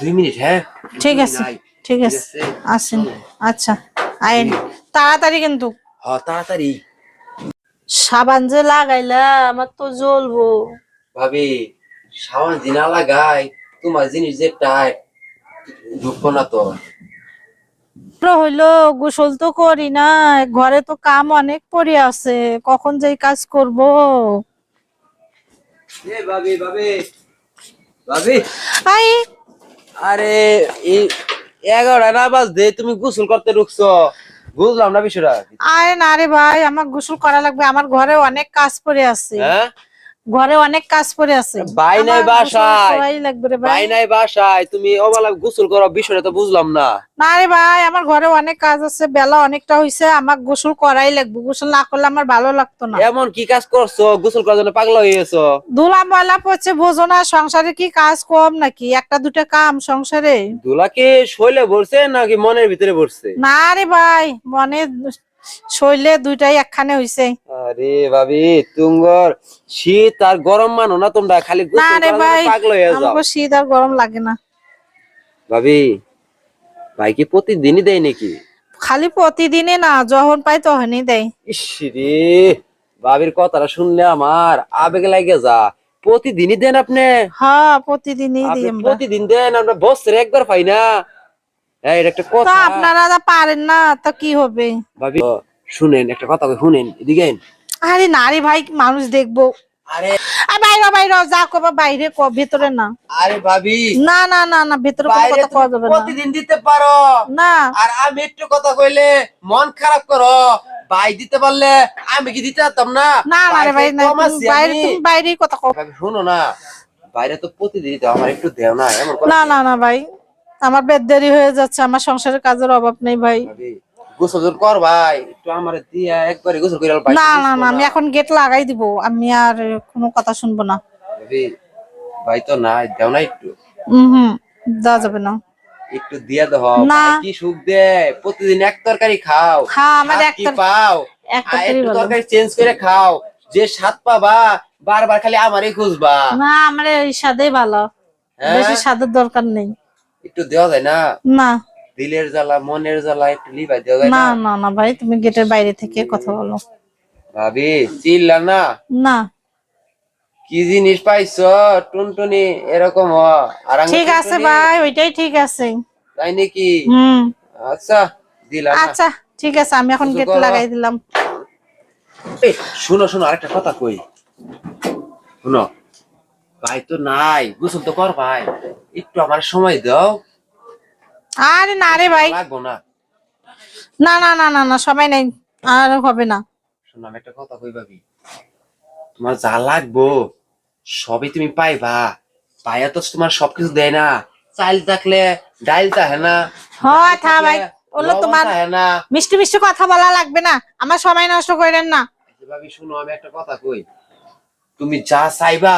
দুই মিনিট হ্যাঁ? ঠিক আছে ঠিক আছে আসেন আচ্ছা আইন তাড়াতাড়ি কিন্তু। হ তাড়াতাড়ি। সাবান যে লাগাইলা আমার তো জ্বলবো। ভাবি সাবান দিনা লাগাই তোমার জিনিস যে টাই ঢুকবো না তো। হইল গোসল তো করি না ঘরে তো কাম অনেক পড়ে আছে কখন যে কাজ করব? ভাবি ভাবি ভাবি। আই আরে এই এগারোটা না বাজ দে তুমি গোসল করতে ঢুকছো। বুঝলাম না বিষয়টা। আরে না রে ভাই আমার গোসল করা লাগবে। আমার ঘরে অনেক কাজ পরে আছে। হ্যাঁ? ঘরে অনেক কাজ পড়ে আছে। ভাই নাই বাসায়। লাগবে ভাই। নাই বাসায়। তুমি অবালা গোসল করো বিষয়টা তো বুঝলাম না। না রে ভাই আমার ঘরে অনেক কাজ আছে বেলা অনেকটা হইছে আমার গোসল করাই লাগবে। গোসল না করলে আমার ভালো লাগতো না। এমন কি কাজ করছ? গোসল করার জন্য পাগলা হয়ে গেছো? ধুলা ময়লা পড়ছে বোঝো না সংসারে কি কাজ কম নাকি? একটা দুটা কাম সংসারে। দুলাকে শৈলে ভরছে নাকি মনের ভিতরে ভরছে? না রে ভাই মনে শৈলে দুইটাই একখানে হইছে। আরে ভাবি তুঙ্গর শীত আর গরম মানো না তোমরা খালি না রে ভাই পাগল হয়ে যাও। আমাকে শীত আর গরম লাগে না। ভাবি ভাই কি প্রতিদিনই দেয় নাকি? খালি প্রতিদিনে না যখন পাই তখনই দেয়। ইস রে ভাবির কথাটা শুনলে আমার আবেগ লাগে যা। প্রতিদিনই দেন আপনি? হ্যাঁ প্রতিদিনই দিই আমরা প্রতিদিন দেন আমরা বছরে একবার পাই না। আপনারা যা পারেন না তা কি হবে? ভাবি শুনেন একটা কথা শুনেন এদিকে আরে না রে ভাই মানুষ দেখব। আরে। বাইরে বাইরে যা কবা বাইরে ক ভেতরে না। আরে ভাবি। না না না না ভেতরে কথা কওয়া যাবে না। প্রতিদিন দিতে পারো। না। আর আমি একটু কথা কইলে মন খারাপ করো। ভাই দিতে পারলে আমি কি দিতে পারতাম না? না না রে ভাই বাইরে তুমি বাইরেই কথা কও। শোনো না। বাইরে তো প্রতিদিন দিতে আমার একটু দেও না এমন না না না ভাই আমার বেদ দেরি হয়ে যাচ্ছে আমার সংসারের কাজের অভাব নেই ভাই। গোসল কর ভাই একটু আমার দিয়া একবারে গোসল করে না না না আমি এখন গেট লাগাই দিব আমি আর কোনো কথা শুনব না। ভাই তো না দেও না একটু। হম হম দেওয়া যাবে না। একটু দিয়া দাও না। ভাই কি সুখ দে প্রতিদিন এক তরকারি খাও হ্যাঁ আমার এক পাও? এক তরকারি একটু ভালো। তরকারি চেঞ্জ করে খাও যে স্বাদ পাবা বারবার খালি আমারই খুঁজবা। না আমার এই স্বাদেই ভালো হ্যাঁ? বেশি স্বাদের দরকার নেই। একটু দেওয়া যায় না? না। দিলের জ্বালা মনের জ্বালা একটু লিভাই দেওয়া যায় না না? না ভাই তুমি গেটের বাইরে থেকে কথা বলো। ভাবি চিল্লা না? না। কি জিনিস পাইছো? টুনটুনি এরকম হ। আর ঠিক আছে ভাই ওইটাই ঠিক আছে। তাই নাকি? হুম। আচ্ছা দিলাম না। আচ্ছা ঠিক আছে আমি এখন গেট লাগাই দিলাম। শুনো শুনো আরেকটা কথা কই। শুনো ভাই তো নাই। গোসল তো কর ভাই। একটু আমার সময় দাও। আরে না রে ভাই। লাগবো না। না না না না না সময় নেই। আর হবে না। শোনো আমি একটা কথা কই ভাবি? তোমার যা লাগবো সবই তুমি পাইবা। পাইয়া তো তোমার সবকিছু দেয় না। চাল থাকলে ডাইল তাহে না। হয় থা ভাই। লবণ তোমার মিষ্টি মিষ্টি কথা বলা লাগবে না। আমার সময় নষ্ট করেন না। আচ্ছা, ভাবি শুনো আমি একটা কথা কই। তুমি যা চাইবা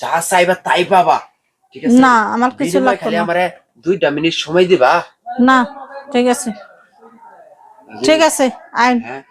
যা চাইবা তাই পাবা। ঠিক আছে? না আমার কিছু লাগবে খালি আমারে দুইটা মিনিট সময় দিবা। না ঠিক আছে। ঠিক আছে আইন। হ্যাঁ?